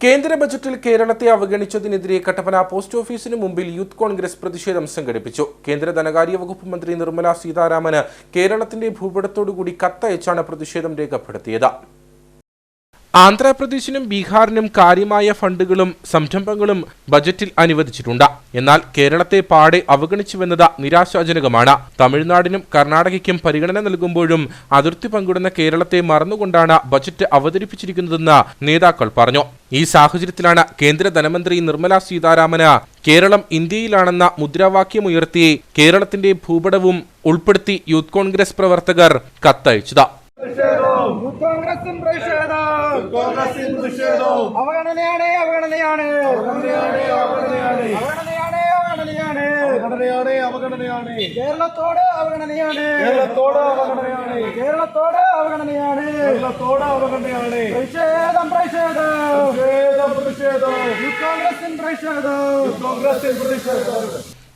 കേന്ദ്ര ബജറ്റിൽ കേരളത്തെ അവഗണിച്ചതിനെതിരെ കട്ടപ്പന പോസ്റ്റ് ഓഫീസിന് മുമ്പിൽ യൂത്ത് കോൺഗ്രസ് പ്രതിഷേധം സംഘടിപ്പിച്ചു. കേന്ദ്ര ധനകാര്യ വകുപ്പ് മന്ത്രി നിർമ്മല സീതാരാമന് കേരളത്തിന്റെ ഭൂപടത്തോടുകൂടി കത്തയച്ചാണ് പ്രതിഷേധം രേഖപ്പെടുത്തിയത്. ആന്ധ്രാപ്രദേശിനും ബീഹാറിനും കാര്യമായ ഫണ്ടുകളും സംരംഭങ്ങളും ബജറ്റിൽ അനുവദിച്ചിട്ടുണ്ട്. എന്നാൽ കേരളത്തെ പാടെ അവഗണിച്ചുവെന്നത് നിരാശാജനകമാണ്. തമിഴ്നാടിനും കർണാടകയ്ക്കും പരിഗണന നൽകുമ്പോഴും അതിർത്തി പങ്കിടുന്ന കേരളത്തെ മറന്നുകൊണ്ടാണ് ബജറ്റ് അവതരിപ്പിച്ചിരിക്കുന്നതെന്ന് നേതാക്കൾ പറഞ്ഞു. ഈ സാഹചര്യത്തിലാണ് കേന്ദ്ര ധനമന്ത്രി നിർമ്മല സീതാരാമന് കേരളം ഇന്ത്യയിലാണെന്ന മുദ്രാവാക്യമുയർത്തി കേരളത്തിന്റെ ഭൂപടവും ഉൾപ്പെടുത്തി യൂത്ത് കോൺഗ്രസ് പ്രവർത്തകർ കത്തയച്ചത്. പ്രതിഷേധവും കോൺഗ്രസും പ്രതിഷേധം. കോൺഗ്രസും പ്രതിഷേധവും. അവഗണനയാണ് അവഗണനയാണ്. അവഗണനയാണ് അവഗണനയാണ്. അവഗണനയാണ് അവഗണനയാണ്. കേരളത്തോട് അവഗണനയാണ്. കേരളത്തോട് അവഗണനയാണ്. കേരളത്തോട് അവഗണനയാണ്. കേരളത്തോട് അവഗണനയാണ്. പ്രതിഷേധം പ്രതിഷേധം. പ്രതിഷേധം പ്രതിഷേധം. കോൺഗ്രസിൻ പ്രതിഷേധം. കോൺഗ്രസിൻ പ്രതിഷേധം.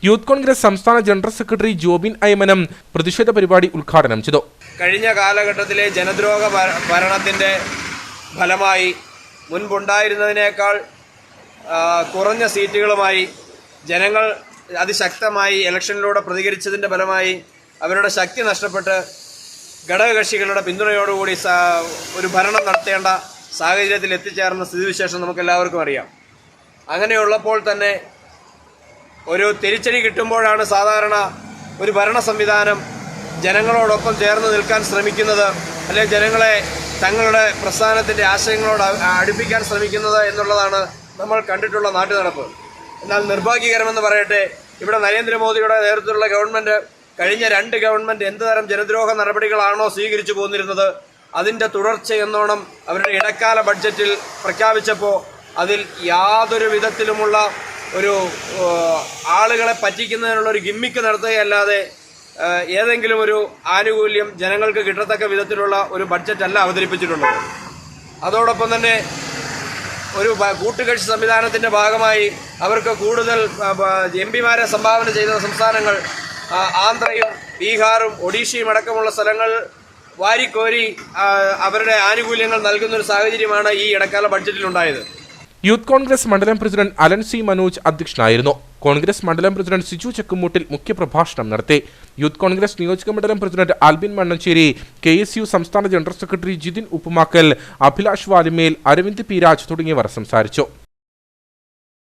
യൂത്ത് കോൺഗ്രസ് സംസ്ഥാന ജനറൽ സെക്രട്ടറി ജോബിൻ ഐമനം പ്രതിഷേധ പരിപാടി ഉദ്ഘാടനം ചെയ്തു. കഴിഞ്ഞ കാലഘട്ടത്തിലെ ജനദ്രോഹ ഭരണത്തിന്റെ ഫലമായി മുൻപുണ്ടായിരുന്നതിനേക്കാൾ കുറഞ്ഞ സീറ്റുകളുമായി ജനങ്ങൾ അതിശക്തമായി ഇലക്ഷനിലൂടെ പ്രതികരിച്ചതിന്റെ ഫലമായി അവരുടെ ശക്തി നഷ്ടപ്പെട്ട് ഘടകകക്ഷികളുടെ പിന്തുണയോടുകൂടി ഒരു ഭരണം നടത്തേണ്ട സാഹചര്യത്തിൽ എത്തിച്ചേർന്ന സ്ഥിതിവിശേഷം നമുക്കെല്ലാവർക്കും അറിയാം. അങ്ങനെയുള്ളപ്പോൾ തന്നെ ഒരു തിരിച്ചടി കിട്ടുമ്പോഴാണ് സാധാരണ ഒരു ഭരണ സംവിധാനം ജനങ്ങളോടൊപ്പം ചേർന്ന് നിൽക്കാൻ ശ്രമിക്കുന്നത് അല്ലെങ്കിൽ ജനങ്ങളെ തങ്ങളുടെ പ്രസ്ഥാനത്തിന്റെ ആശയങ്ങളോട് അടുപ്പിക്കാൻ ശ്രമിക്കുന്നത് എന്നുള്ളതാണ് നമ്മൾ കണ്ടിട്ടുള്ള നാട്ടു നടപ്പ് എന്നാൽ നിർഭാഗ്യകരമെന്ന് പറയട്ടെ ഇവിടെ നരേന്ദ്രമോദിയുടെ നേതൃത്വത്തിലുള്ള ഗവൺമെന്റ് കഴിഞ്ഞ രണ്ട് ഗവൺമെന്റ് എന്ത് തരം ജനദ്രോഹ നടപടികളാണോ സ്വീകരിച്ചു പോന്നിരുന്നത് അതിന്റെ തുടർച്ച എന്നോണം അവരുടെ ഇടക്കാല ബഡ്ജറ്റിൽ പ്രഖ്യാപിച്ചപ്പോൾ അതിൽ യാതൊരു വിധത്തിലുമുള്ള ഒരു ആളുകളെ പറ്റിക്കുന്നതിനുള്ള ഒരു ഗിമ്മിക്ക് നടത്തുകയല്ലാതെ ഏതെങ്കിലും ഒരു ആനുകൂല്യം ജനങ്ങൾക്ക് കിട്ടത്തക്ക വിധത്തിലുള്ള ഒരു ബഡ്ജറ്റ് അല്ല അവതരിപ്പിച്ചിട്ടുള്ളത്. അതോടൊപ്പം തന്നെ ഒരു കൂട്ടുകക്ഷി സംവിധാനത്തിന്റെ ഭാഗമായി അവർക്ക് കൂടുതൽ എം പിമാരെ സംഭാവന ചെയ്ത സംസ്ഥാനങ്ങൾ ആന്ധ്രയും ബീഹാറും ഒഡീഷയും അടക്കമുള്ള സ്ഥലങ്ങൾ വാരിക്കോരി അവരുടെ ആനുകൂല്യങ്ങൾ നൽകുന്നൊരു സാഹചര്യമാണ് ഈ ഇടക്കാല ബഡ്ജറ്റിലുണ്ടായത് യൂത്ത് കോൺഗ്രസ് മണ്ഡലം പ്രസിഡന്റ് അലൻ സി മനോജ് അധ്യക്ഷനായിരുന്നു. കോൺഗ്രസ് മണ്ഡലം പ്രസിഡന്റ് സിജു ചക്കുമൂട്ടിൽ മുഖ്യപ്രഭാഷണം നടത്തി. യൂത്ത് കോൺഗ്രസ് നിയോജക മണ്ഡലം president Albin Mannancheri K S U സംസ്ഥാന general secretary Jithin Uppumakkal Abhilash Valimel Aravind P Raj തുടങ്ങിയവർ സംസാരിച്ചു.